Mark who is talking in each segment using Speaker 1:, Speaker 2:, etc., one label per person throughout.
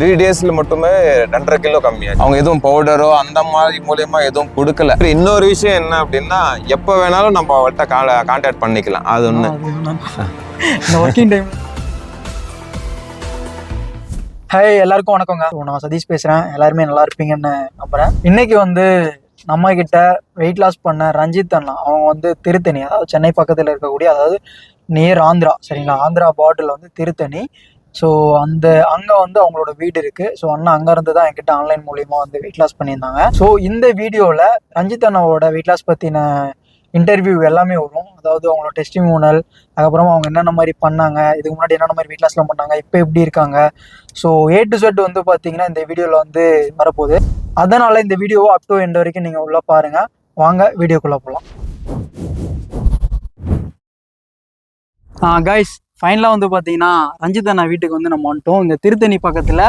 Speaker 1: Three டேஸ்ல மட்டுமே ரெண்டரை கிலோ கம்மியாச்சு. அவங்க எதுவும் பவுடரோ அந்த மாதிரி மூலியமா எதுவும் கொடுக்கல. இன்னொரு விஷயம் என்ன அப்படின்னா எப்போ வேணாலும் நம்ம அவள்கிட்ட கான்டாக்ட் பண்ணிக்கலாம். அது ஒன்று
Speaker 2: ஒர்க்கிங் டைம் ஹாய் எல்லாருக்கும் வணக்கங்க. நான் சதீஷ் பேசுறேன். எல்லாருமே நல்லா இருப்பீங்கன்னு நம்புறேன். இன்னைக்கு வந்து நம்ம கிட்ட வெயிட் லாஸ் பண்ண ரஞ்சித் அண்ணா. அவங்க வந்து திருத்தணி அதாவது சென்னை பக்கத்தில் இருக்கக்கூடிய அதாவது நியர் ஆந்திரா சரிங்களா? ஆந்திரா பார்டரில் வந்து திருத்தணி. ஸோ அந்த அங்கே வந்து அவங்களோட வீடு இருக்கு. ஸோ அண்ணா அங்கேருந்து தான் என்கிட்ட ஆன்லைன் மூலியமா வந்து வெயிட் லாஸ் பண்ணியிருந்தாங்க. ஸோ இந்த வீடியோவில் ரஞ்சித் அண்ணாவோட வெயிட் லாஸ் பற்றின இன்டர்வியூ எல்லாமே வரும். அதாவது அவங்களோட டெஸ்டிமோனல் அதுக்கப்புறமா அவங்க என்னென்ன மாதிரி பண்ணாங்க இதுக்கு முன்னாடி என்னென்ன மாதிரி வெயிட் லாஸ்லாம் பண்ணாங்க இப்போ எப்படி இருக்காங்க. ஸோ ஏ டு செட் வந்து பார்த்தீங்கன்னா இந்த வீடியோவில் வந்து வரப்போகுது. அதனால் இந்த வீடியோவை அப் டு எண்ட் வரைக்கும் நீங்கள் உள்ளே பாருங்கள் வாங்க வீடியோக்குள்ளே போகலாம் கைஸ் ஃபைனலாக வந்து பார்த்தீங்கன்னா ரஞ்சித் அண்ணா வீட்டுக்கு வந்து நம்ம வந்துட்டோம். இங்கே திருத்தணி பக்கத்தில்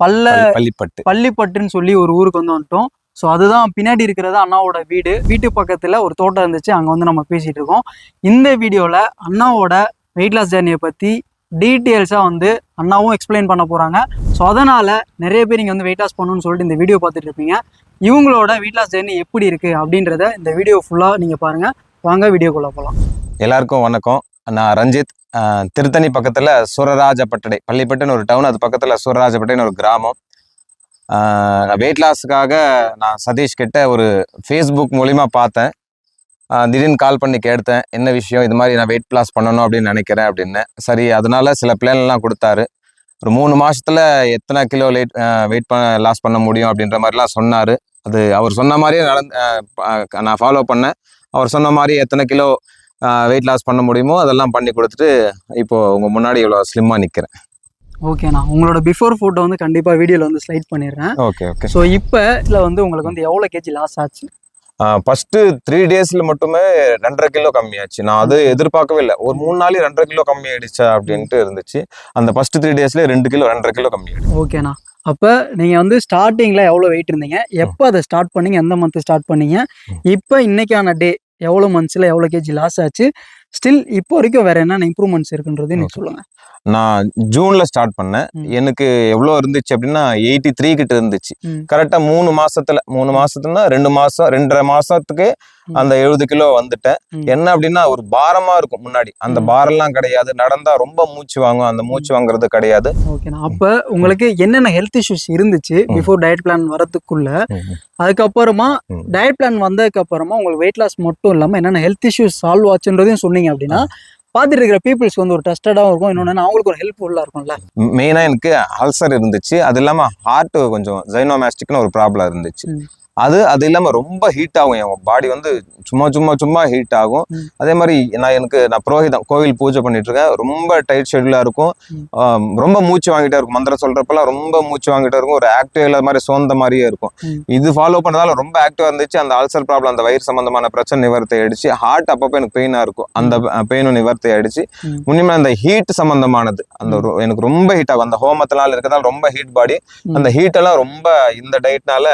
Speaker 2: பல்ல
Speaker 1: பள்ளிப்பட்டு.
Speaker 2: பள்ளிப்பட்டுன்னு சொல்லி ஒரு ஊருக்கு வந்து வந்துட்டோம். ஸோ அதுதான் பின்னாடி இருக்கிறது அண்ணாவோட வீடு. வீட்டு பக்கத்தில் ஒரு தோட்டம் இருந்துச்சு. அங்கே வந்து நம்ம பேசிகிட்டு இருக்கோம். இந்த வீடியோவில் அண்ணாவோட வெயிட் லாஸ் ஜேர்னியை பற்றி டீட்டெயில்ஸாக வந்து அண்ணாவும் எக்ஸ்பிளைன் பண்ண போகிறாங்க ஸோ அதனால் நிறைய பேர் இங்கே வந்து வெயிட் லாஸ் பண்ணணும்னு சொல்லிட்டு இந்த வீடியோ பார்த்துட்டு இருப்பீங்க. இவங்களோட வெயிட் லாஸ் ஜேர்னி எப்படி இருக்குது அப்படின்றத இந்த வீடியோ ஃபுல்லாக நீங்கள் பாருங்கள் வாங்க வீடியோக்குள்ளே போகலாம்
Speaker 1: எல்லாருக்கும் வணக்கம். நான் ரஞ்சித் திருத்தணி பக்கத்தில் சுரராஜப்பட்டடை பள்ளிப்பட்டுன்னு ஒரு டவுன் அது பக்கத்தில் சுரராஜப்பட்டைன்னு ஒரு கிராமம். வெயிட் லாஸுக்காக நான் சதீஷ் கிட்ட ஒரு ஃபேஸ்புக் மூலிமா பார்த்தேன். திடீர்னு கால் பண்ணி கேட்டேன் என்ன விஷயம்? இது மாதிரி நான் வெயிட் லாஸ் பண்ணணும் அப்படின்னு நினைக்கிறேன் அப்படின்னு. சரி அதனால சில பிளான்லாம் கொடுத்தாரு. ஒரு மூணு மாதத்தில் எத்தனை கிலோ லேட் வெயிட் பண்ண லாஸ் பண்ண முடியும் அப்படின்ற மாதிரிலாம் சொன்னார். அது அவர் சொன்ன மாதிரியே நடந்து நான் ஃபாலோ பண்ணேன். அவர் சொன்ன மாதிரி எத்தனை கிலோ வெயிட் லாஸ் பண்ண முடியுமோ அதெல்லாம் பண்ணி கொடுத்துட்டு இப்போ உங்க முன்னாடி இவ்வளோ ஸ்லிம்மாக நிற்கிறேன்
Speaker 2: ஓகேண்ணா உங்களோட பிஃபோர் ஃபோட்டோ வந்து கண்டிப்பாக வீடியோவில் வந்து ஸ்லைட் பண்ணிடுறேன்.
Speaker 1: ஓகே ஓகே
Speaker 2: ஸோ இப்போ இதில் வந்து உங்களுக்கு வந்து எவ்வளோ கேஜி லாஸ் ஆச்சு?
Speaker 1: ஃபர்ஸ்ட் த்ரீ டேஸ்ல மட்டுமே ரெண்டரை கிலோ கம்மியாச்சு. நான் அது எதிர்பார்க்கவே இல்லை. ஒரு மூணு நாளே ரெண்டரை கிலோ கம்மி ஆயிடுச்சா அப்படின்ட்டு இருந்துச்சு. அந்த ஃபர்ஸ்ட் த்ரீ டேஸ்ல ரெண்டு கிலோ ரெண்டரை கிலோ கம்மி ஆயிடுச்சு
Speaker 2: ஓகேண்ணா அப்போ நீங்கள் வந்து ஸ்டார்டிங்கில் எவ்வளோ வெயிட் இருந்தீங்க? எப்போ அதை ஸ்டார்ட் பண்ணீங்க? எந்த மந்த் ஸ்டார்ட் பண்ணீங்க? இப்போ இன்னைக்கான டே எவ்வளோ மந்த்ஸில் எவ்வளோ கேஜி லாஸ் ஆச்சு. ஸ்டில் இப்போ வரைக்கும் வேற என்னென்ன இம்ப்ரூவ்மெண்ட்ஸ் இருக்குன்றது நீங்கள் சொல்லுங்கள்
Speaker 1: நான் ஜூன்ல ஸ்டார்ட் பண்ணேன். எனக்கு எவ்வளோ இருந்துச்சு அப்படின்னா எயிட்டி த்ரீ கிட்ட இருந்துச்சு
Speaker 2: ம்.
Speaker 1: கரெக்டா மூணு மாசத்துல மூணு மாசத்துனா ரெண்டு மாசம் ரெண்டரை மாசத்துக்கு. அந்த எழுபது கிலோ வந்துட்டேன். என்ன அப்படின்னா ஒரு பாரமா இருக்கும் முன்னாடி அந்த
Speaker 2: ம்.
Speaker 1: பாரெல்லாம் கிடையாது நடந்தா ரொம்ப மூச்சு வாங்கும் அந்த மூச்சு வாங்குறது கிடையாது
Speaker 2: அப்போ உங்களுக்கு என்னென்ன ஹெல்த் இஷ்யூஸ் இருந்துச்சு. பிஃபோர் டயட் பிளான் வரதுக்குள்ள அதுக்கப்புறமா. டயட் பிளான் வந்ததுக்கு அப்புறமா உங்களுக்கு வெயிட் லாஸ் மட்டும் இல்லாமல் என்னென்ன ஹெல்த் இஷ்யூஸ் சால்வ் ஆச்சுன்றதையும் சொன்னீங்க அப்படின்னா பார்த்துட்டு இருக்கிற பீப்புள்ஸ் வந்து ஒரு டெஸ்டடாகவும் இருக்கும். இன்னொன்று அவங்களுக்கு ஒரு ஹெல்ப்ஃபுல்லாக இருக்கும்ல.
Speaker 1: மெயினா எனக்கு அல்சர் இருந்துச்சு. அது இல்லாம ஹார்ட் கொஞ்சம் ஜைனோமேஸ்டிக்னு ஒரு ப்ராப்ளம் இருந்துச்சு. அது அது இல்லாம ரொம்ப ஹீட் ஆகும். என் பாடி வந்து சும்மா சும்மா சும்மா ஹீட் ஆகும். அதே மாதிரி நான் எனக்கு நான் புரோஹிதம் கோவில் பூஜை பண்ணிட்டு இருக்கேன். ரொம்ப டைட் ஷெட்யூலா இருக்கும். ரொம்ப மூச்சு வாங்கிட்டே இருக்கும். மந்திரம் சொல்றப்பெல்லாம் ரொம்ப மூச்சு வாங்கிட்டே இருக்கும். ஒரு ஆக்டிவ் இல்லாத மாதிரி சோர்ந்த மாதிரியே இருக்கும். இது ஃபாலோ பண்ணதால ரொம்ப ஆக்டிவா இருந்துச்சு. அந்த அல்சர் ப்ராப்ளம் அந்த வயிறு சம்பந்தமான பிரச்சனை நிவர்த்தி ஆயிடுச்சு. ஹார்ட் அப்பப்போ எனக்கு பெயினா இருக்கும். அந்த பெயினும் நிவர்த்தி ஆயிடுச்சு.
Speaker 2: ம்.
Speaker 1: முன்னிமே அந்த ஹீட் சம்பந்தமானது அந்த எனக்கு ரொம்ப ஹீட் ஆகும். அந்த ஹோமத்தினால இருக்கிறதால ரொம்ப ஹீட் பாடி. அந்த ஹீட் எல்லாம் ரொம்ப இந்த டயட்னால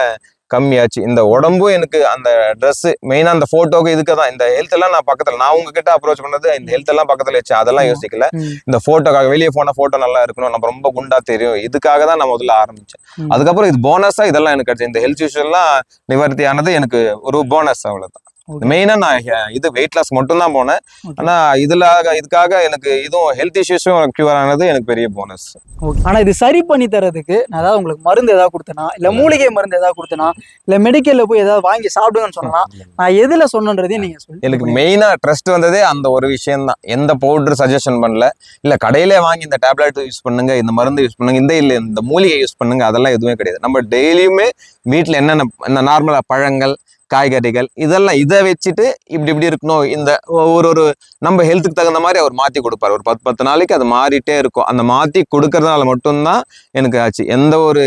Speaker 1: கம்மியாச்சு இந்த உடம்பும் எனக்கு அந்த Dress மெயினா அந்த போட்டோக்கு இதுக்கு தான் இந்த ஹெல்த் எல்லாம் நான் பக்கத்துல நான் உங்ககிட்ட அப்ரோச் பண்ணது இந்த ஹெல்த் எல்லாம் பக்கத்துல வச்சு அதெல்லாம். யோசிக்கல. இந்த போட்டோக்காக வெளியே போன போட்டோ நல்லா இருக்கணும் நம்ம ரொம்ப குண்டா தெரியும் இதுக்காக தான் நான் முதல்ல ஆரம்பிச்சேன். அதுக்கப்புறம் இது போனஸா இதெல்லாம் எனக்கு கிடைச்சு இந்த ஹெல்த் இஷ்யூ எல்லாம் நிவர்த்தி ஆனது எனக்கு ஒரு போனஸ் அவ்வளவுதான்
Speaker 2: Okay.
Speaker 1: மெயினா நான் இது வெயிட் லாஸ் மட்டும் தான் போனேன்.
Speaker 2: Okay.
Speaker 1: ஆனா இதுல இதுக்காக எனக்கு இதுவும் ஹெல்த் இஷ்யூஸும் கியூர் ஆனது எனக்கு பெரிய போனஸ்
Speaker 2: ஓகே ஆனா இது சரி பண்ணி தரதுக்கு நான் ஏதாவது உங்களுக்கு மருந்து ஏதாவது கொடுத்தனா? இல்ல மூலிகை மருந்து ஏதாவது கொடுத்தனா? இல்ல மெடிக்கல்ல போய் ஏதாவது வாங்கி சாப்பிடுங்கன்னு சொன்னா நான் எதுல சொன்னன்றதையும் நீங்க சொல்லி
Speaker 1: எனக்கு மெயினா ட்ரஸ்ட் வந்ததே அந்த ஒரு விஷயம் தான் எந்த பவுடர் சஜஷன் பண்ணல. இல்ல கடையிலே வாங்கி இந்த டேப்லெட் யூஸ் பண்ணுங்க இந்த மருந்து யூஸ் பண்ணுங்க இந்த இல்ல இந்த மூலிகை யூஸ் பண்ணுங்க அதெல்லாம் எதுவுமே கிடையாது. நம்ம டெய்லியுமே வீட்ல என்னென்ன நார்மலா பழங்கள் காய்கறிகள் இதெல்லாம் இதை வச்சுட்டு இப்படி இப்படி இருக்கணும். இந்த ஒரு ஒரு நம்ம ஹெல்த்துக்கு தகுந்த மாதிரி அவர் மாற்றி கொடுப்பாரு. ஒரு பத்து பத்து நாளைக்கு அது மாறிட்டே இருக்கும். அந்த மாற்றி கொடுக்கறதுனால மட்டும்தான் எனக்கு ஆச்சு. எந்த ஒரு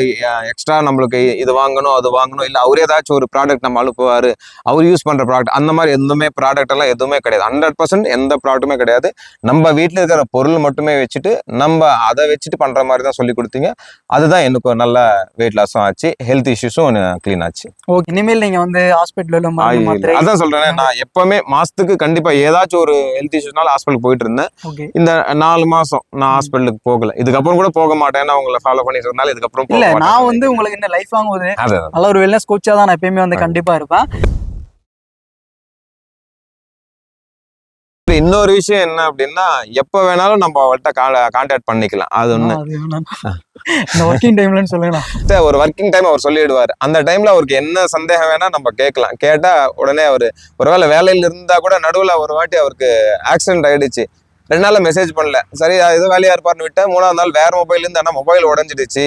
Speaker 1: எக்ஸ்ட்ரா நம்மளுக்கு இது வாங்கணும் அது வாங்கணும் இல்லை அவர் ஏதாச்சும் ஒரு ப்ராடக்ட் நம்ம அனுப்புவார் அவர் யூஸ் பண்ணுற ப்ராடக்ட் அந்த மாதிரி எதுவுமே ப்ராடக்ட் எல்லாம் எதுவுமே கிடையாது. ஹண்ட்ரட் பர்சன்ட் எந்த ப்ராடக்ட்டுமே கிடையாது. நம்ம வீட்டில் இருக்கிற பொருள் மட்டுமே வச்சுட்டு நம்ம அதை வச்சுட்டு பண்ற மாதிரி தான் சொல்லி கொடுத்தீங்க. அதுதான் எனக்கு ஒரு நல்ல வெயிட் லாஸும் ஆச்சு. ஹெல்த் இஷ்யூஸும் க்ளீன் ஆச்சு.
Speaker 2: ஓகே இனிமேல் நீங்கள் வந்து ஹாஸ்பிட்டல்
Speaker 1: அதான் சொல்றேன் நான் எப்பவுமே மாசத்துக்கு கண்டிப்பா ஏதாச்சும் ஒரு ஹெல்த் இஷ்யூனால ஹாஸ்பிட்டல் போயிட்டு இருந்தேன். இந்த நாலு மாசம் நான் ஹாஸ்பிட்டலுக்கு போகல. இதுக்கப்புறம் கூட போக மாட்டேன். உங்களை ஃபாலோ பண்ணிட்டு இருந்தாலும் இதுக்கப்புறம்
Speaker 2: இல்ல. நான் வந்து உங்களுக்கு என்ன லைஃப் லாங் ஒரு
Speaker 1: அது
Speaker 2: நல்ல ஒரு வெல்னஸ் கோச்சா தான் நான் எப்பயுமே வந்து கண்டிப்பா இருப்பேன்.
Speaker 1: இன்னொரு விஷயம் என்ன அப்படின்னா எப்ப வேணாலும் நம்ம அவள்கிட்ட கான்டாக்ட் பண்ணிக்கலாம். அது ஒண்ணு.
Speaker 2: ஒர்க்கிங் டைம்லன்னு சொல்லுங்கண்ணா.
Speaker 1: அடுத்த ஒரு ஒர்க்கிங் டைம் அவர் சொல்லிடுவார். அந்த டைம்ல அவருக்கு என்ன சந்தேகம் வேணா நம்ம கேட்கலாம். கேட்டா உடனே அவர் ஒருவேளை வேலையில இருந்தா கூட நடுவுல ஒரு வாட்டி அவருக்கு ஆக்சிடென்ட் ஆயிடுச்சு. ரெண்டு நாள்ல மெசேஜ் பண்ணல. சரி ஏதோ வேலையா இருப்பார்னு விட்டேன். மூணாவது நாள் வேற மொபைல் இருந்து ஆனா மொபைல் உடஞ்சிடுச்சு.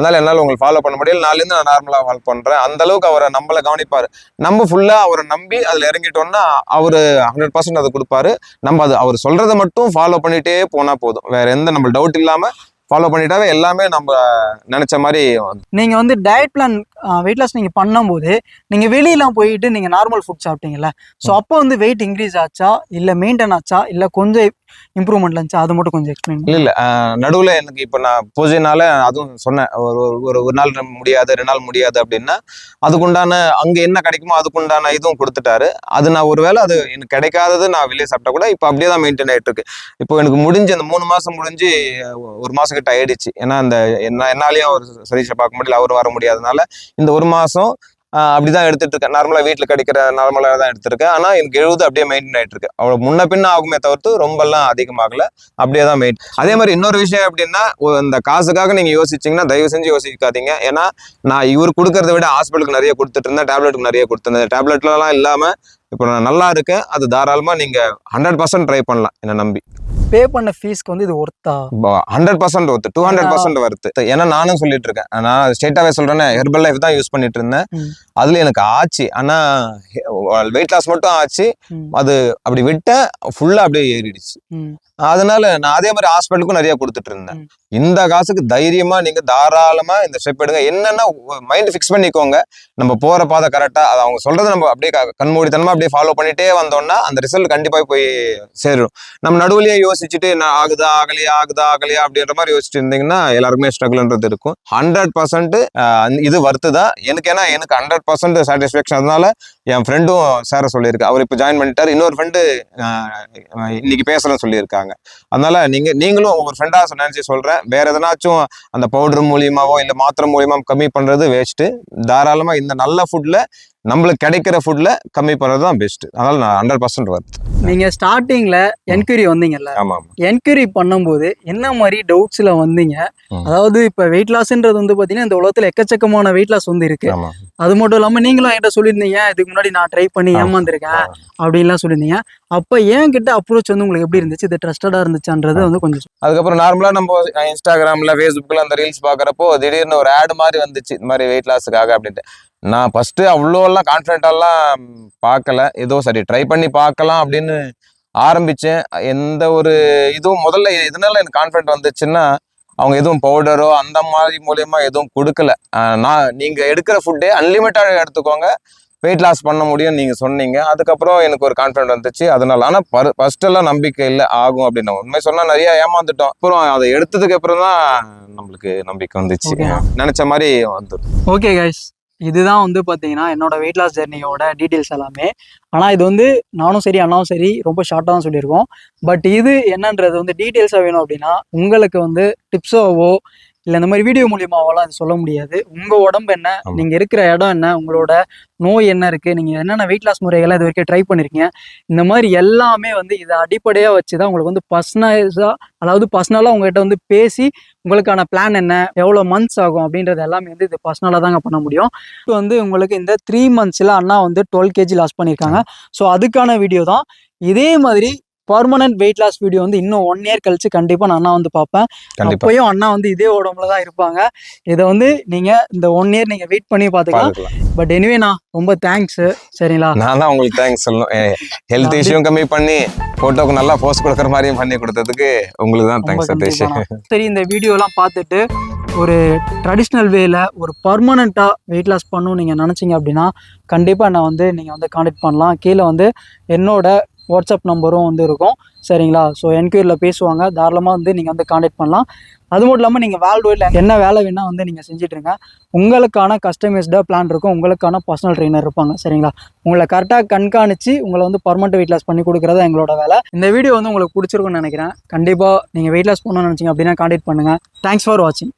Speaker 1: அதனால என்னால் உங்களை ஃபாலோ பண்ண முடியல. நாலுலேருந்து நான் நார்மலாக ஃபாலோ பண்ணுறேன் அந்த அளவுக்கு அவரை நம்மளை கவனிப்பார். நம்ம ஃபுல்லாக அவரை நம்பி அதில் இறங்கிட்டோம்னா அவர் ஹண்ட்ரட் பர்சன்ட் அதை கொடுப்பாரு. நம்ம அது அவர் சொல்கிறத மட்டும் ஃபாலோ பண்ணிகிட்டே போனால் போதும். வேறு எந்த நம்ம டவுட் இல்லாமல் ஃபாலோ பண்ணிட்டாவே எல்லாமே நம்ம நினச்ச மாதிரி
Speaker 2: நீங்கள் வந்து டயட் பிளான் வெயிட் லாஸ் நீங்கள் பண்ணும்போது நீங்கள் வெளியெலாம் போயிட்டு நீங்கள் நார்மல் ஃபுட் சாப்பிட்டீங்கல்ல. ஸோ அப்போ வந்து வெயிட் இன்க்ரீஸ் ஆச்சா? இல்லை மெயின்டைன் ஆச்சா? இல்லை கொஞ்சம் இம்ப்ரூவ்மெண்ட் இருந்துச்சு. அது மட்டும் கொஞ்சம் எக்ஸ்பிளைன்
Speaker 1: இல்ல இல்ல. நடுவுல எனக்கு இப்ப நான் பூஜைனால அதுவும் சொன்னேன். ஒரு ஒரு- ஒரு ஒரு நாள் முடியாது ரெண்டு நாள் முடியாது அப்படின்னா அதுக்குண்டான அங்க என்ன கிடைக்குமோ அதுக்குண்டான இதுவும் கொடுத்துட்டாரு. அது நான் ஒருவேளை அது எனக்கு கிடைக்காதது நான் வெளியே சாப்பிட்டா கூட இப்ப அப்படியே தான் மெயின்டைன் ஆயிட்டு இருக்கு. இப்போ எனக்கு முடிஞ்சு அந்த மூணு மாசம் முடிஞ்சு ஒரு மாசம் கிட்ட ஆயிடுச்சு. ஏன்னா அந்த என்ன என்னாலையும் அவர் சதீஷை பார்க்க முடியல அவர் வர முடியாதனால இந்த ஒரு மாசம் அப்படி அப்படிதான் எடுத்துட்டு இருக்கேன் நார்மலா வீட்டுல கிடைக்கிற நார்மலா தான் எடுத்திருக்கேன். ஆனா எனக்கு எழுபது அப்படியே மெயின்டைன் ஆயிட்டு இருக்கு முன்ன பின்ன ஆகுமே தவிர்த்து ரொம்பலாம் அதிகமாகல. அப்படியே தான் மெயின் அதே மாதிரி இன்னொரு விஷயம் எப்படின்னா இந்த காசுக்காக நீங்க யோசிச்சீங்கன்னா தயவு செஞ்சு யோசிக்காதீங்க. ஏன்னா நான் இவர் கொடுக்கறத விட ஹாஸ்பிட்டலுக்கு நிறைய கொடுத்துட்டு இருந்தேன் டேப்லெட்டுக்கு நிறைய கொடுத்துருந்தேன். டேப்லெட்லாம் இல்லாம இப்போ நான் நல்லா இருக்கேன். அது தாராளமா நீங்க ஹண்ட்ரட் பர்சன்ட் ட்ரை பண்ணலாம் என்னை நம்பி.
Speaker 2: பே பண்ண ஃபீஸ்க்கு வந்து இது ஒர்த்தா
Speaker 1: ஹண்ட்ரட் பர்சன்ட் ஒருத்து டூ ஹண்ட்ரட் பர்சன்ட் வருது ஏன்னா நானும் சொல்லிட்டு இருக்கேன். நான் ஸ்ட்ரெயிட்டாவே சொல்றேன் ஹெர்பல் லைஃப் தான் யூஸ் பண்ணிட்டு இருந்தேன். அதுல எனக்கு ஆச்சு. ஆனா வெயிட் லாஸ் மட்டும் ஆச்சு. அது அப்படி விட்டேன் ஃபுல்லா அப்படியே ஏறிடுச்சு. அதனால நான் அதே மாதிரி ஹாஸ்பிட்டலுக்கும் நிறைய கொடுத்துட்டு இருந்தேன். இந்த காசுக்கு தைரியமா நீங்க தாராளமா இந்த ஸ்டெப் எடுங்க. என்னன்னா மைண்ட் ஃபிக்ஸ் பண்ணிக்கோங்க. நம்ம போற பாதை கரெக்டா அது அவங்க சொல்றதை நம்ம அப்படியே கண்மூடித்தனமா அப்படியே ஃபாலோ பண்ணிட்டே வந்தோம்னா அந்த ரிசல்ட் கண்டிப்பா போய் சேரும். நம்ம நடுவுலயே யோசிச்சுட்டு நான் ஆகுதா ஆகலையா ஆகுதா ஆகலையா அப்படின்ற மாதிரி யோசிச்சுட்டு இருந்தீங்கன்னா எல்லாருக்குமே ஸ்ட்ரகிள்ன்றது இருக்கும். ஹண்ட்ரட் பர்சன்ட் இது வருத்துதா தான். எனக்கு ஏன்னா எனக்கு ஹண்ட்ரட் பர்சன்ட் சாட்டிஸ்ஃபேக்ஷன் அதனால என் ஃப்ரெண்டும் சேர சொல்லியிருக்கு. அவர் இப்போ ஜாயின் பண்ணிட்டாரு. இன்னொரு ஃப்ரெண்டு இன்னைக்கு பேசுறேன்னு சொல்லியிருக்காங்க. அதனால நீங்க நீங்களும் ஒரு ஃப்ரெண்டா நினைச்சு சொல்றேன். வேற எதனாச்சும் அந்த பவுடர் மூலியமாவோ இல்ல மாத்திரை மூலியமா கம்மி பண்றது வேஸ்ட் தாராளமா இந்த நல்ல ஃபுட்ல நம்மளுக்கு கிடைக்கிற ஃபுட்ல கம்மி பண்றது தான் பெஸ்ட் அதனால நான் ஹண்ட்ரட் பர்சன்ட் வருது
Speaker 2: நீங்க ஸ்டார்டிங்ல என்கொயரி வந்தீங்கல்ல?
Speaker 1: ஆமா ஆமா.
Speaker 2: என்கொயரி பண்ணும்போது என்ன மாதிரி டவுட்ஸ்ல வந்தீங்க. அதாவது இப்ப வெயிட் லாஸ்ன்றது வந்து பாத்தீங்கன்னா இந்த உலகத்துல எக்கச்சக்கமான வெயிட் லாஸ் வந்து இருக்கு. அது மட்டும் இல்லாம நீங்களும் என்கிட்ட சொல்லியிருந்தீங்க இதுக்கு முன்னாடி நான் ட்ரை பண்ணி. ஏமாந்துருக்கேன் அப்படின்லாம் சொல்லியிருந்தீங்க. அப்ப ஏன் கிட்ட அப்ரோச் வந்து உங்களுக்கு எப்படி இருந்துச்சு? இது ட்ரஸ்டடா இருந்துச்சான்றது வந்து கொஞ்சம்.
Speaker 1: அதுக்கப்புறம் நார்மலா நம்ம இன்ஸ்டாகிராம்ல ஃபேஸ்புக்ல அந்த ரீல்ஸ் பாக்குறப்போ திடீர்னு ஒரு ஆட் மாதிரி வந்துச்சு. இந்த மாதிரி வெயிட் லாஸுக்காக அப்படின்ட்டு. நான் ஃபர்ஸ்ட் அவ்வளோ எல்லாம் கான்ஃபிடென்ட்டாலாம் பார்க்கல. ஏதோ சரி ட்ரை பண்ணி பார்க்கலாம் அப்படின்னு ஆரம்பிச்சேன். எந்த ஒரு இதுவும் முதல்ல எதனால எனக்கு கான்ஃபிடென்ட் வந்துச்சுன்னா அவங்க எதுவும் பவுடரோ அந்த மாதிரி மூலியமா எதுவும் கொடுக்கல. நான் நீங்க எடுக்கிற ஃபுட்டே அன்லிமிட்டட் எடுத்துக்கோங்க. வெயிட் லாஸ் பண்ண முடியும் நீங்க சொன்னீங்க. அதுக்கப்புறம் எனக்கு ஒரு கான்ஃபிடென்ட் வந்துச்சு. அதனால ஆனா ஃபர்ஸ்ட் எல்லாம் நம்பிக்கை இல்லை ஆகும் அப்படின்னு. உண்மை சொன்னா நிறைய ஏமாந்துட்டோம். அப்புறம் அதை எடுத்ததுக்கு அப்புறம் தான் நம்மளுக்கு நம்பிக்கை வந்துச்சு. நினைச்ச மாதிரி வந்துடும்
Speaker 2: ஓகே கைஸ் இதுதான் வந்து பார்த்தீங்கன்னா என்னோட வெயிட் லாஸ் ஜெர்னியோட டீட்டெயில்ஸ் எல்லாமே. ஆனால் இது வந்து நானும் சரி அண்ணாவும் சரி ரொம்ப ஷார்ட்டாக தான் சொல்லியிருக்கோம். பட் இது என்னன்றது வந்து டீட்டெயில்ஸாக வேணும் அப்படின்னா உங்களுக்கு வந்து டிப்ஸாவோ இல்லை இந்த மாதிரி வீடியோ மூலியமாவோலாம் இது சொல்ல முடியாது. உங்கள் உடம்பு என்ன. நீங்கள் இருக்கிற இடம் என்ன? உங்களோட நோய் என்ன இருக்குது நீங்கள் என்னென்ன வெயிட் லாஸ் முறைகளை இது வரைக்கும் ட்ரை பண்ணியிருக்கீங்க இந்த மாதிரி எல்லாமே வந்து இதை அடிப்படையாக வச்சு தான் உங்களுக்கு வந்து பர்சனலைஸாக அதாவது பர்சனலாக உங்ககிட்ட வந்து பேசி உங்களுக்கான பிளான் என்ன? எவ்வளோ மந்த்ஸ் ஆகும்? அப்படின்றது எல்லாமே வந்து இது பர்சனலாக தாங்க பண்ண முடியும். இப்போ வந்து உங்களுக்கு இந்த த்ரீ மந்த்ஸில் அண்ணா வந்து டுவெல் கேஜி லாஸ் பண்ணியிருக்காங்க ஸோ அதுக்கான வீடியோ தான். இதே மாதிரி பர்மனன்ட் வெயிட் லாஸ் வீடியோ வந்து இன்னும் ஒன் இயர் கழிச்சு கண்டிப்பாக நான் அண்ணா வந்து பார்ப்பேன். அப்பயும் அண்ணா வந்து இதே உடம்புல தான் இருப்பாங்க. இதை வந்து நீங்கள் இந்த ஒன் இயர் நீங்கள் வெயிட் பண்ணி பார்த்துக்கலாம். பட் எனிவே நான் ரொம்ப தேங்க்ஸ் சரிங்களா?
Speaker 1: நான் தான் உங்களுக்கு தேங்க்ஸ் சொல்லணும். ஹெல்த் இஷ்யூ கம்மி பண்ணி போட்டோக்கு நல்லா போஸ்ட் கொடுக்குற மாதிரியும் பண்ணி கொடுத்ததுக்கு உங்களுக்கு தான் தேங்க்ஸ் சதீஷ்.
Speaker 2: சரி இந்த வீடியோலாம் பார்த்துட்டு ஒரு ட்ரெடிஷ்னல் வேல ஒரு பர்மனண்ட்டாக வெயிட் லாஸ் பண்ணணும் நீங்கள் நினச்சிங்க அப்படின்னா கண்டிப்பாக நான் வந்து நீங்கள் வந்து காண்டாக்ட் பண்ணலாம். கீழே வந்து என்னோட வாட்ஸ்அப் நம்பரும் வந்து இருக்கும். சரிங்களா? ஸோ என்கொயரியில் பேசுவாங்க. தாராளமாக வந்து நீங்கள் வந்து காண்டாக்ட் பண்ணலாம். அது மட்டும் இல்லாமல் நீங்கள் வேல்டுவில் என்ன வேலை வேணால் வந்து நீங்கள் செஞ்சிட்ருங்க உங்களுக்கான கஸ்டமைஸ்டாக பிளான் இருக்கும். உங்களுக்கான பர்சனல் ட்ரெயினர் இருப்பாங்க. சரிங்களா? உங்களை கரெக்டாக கண்காணித்து உங்களை வந்து பர்மனெண்ட் வெயிட் லாஸ் பண்ணி கொடுக்குறதா எங்களோட வேலை. இந்த வீடியோ வந்து உங்களுக்கு பிடிச்சிருக்கும்னு நினைக்கிறேன். கண்டிப்பாக நீங்கள் வெயிட் லாஸ் பண்ணணும்னு நினச்சிங்க அப்படின்னா காண்டாக்ட் பண்ணுங்கள் தேங்க்ஸ் ஃபார் வாட்சிங்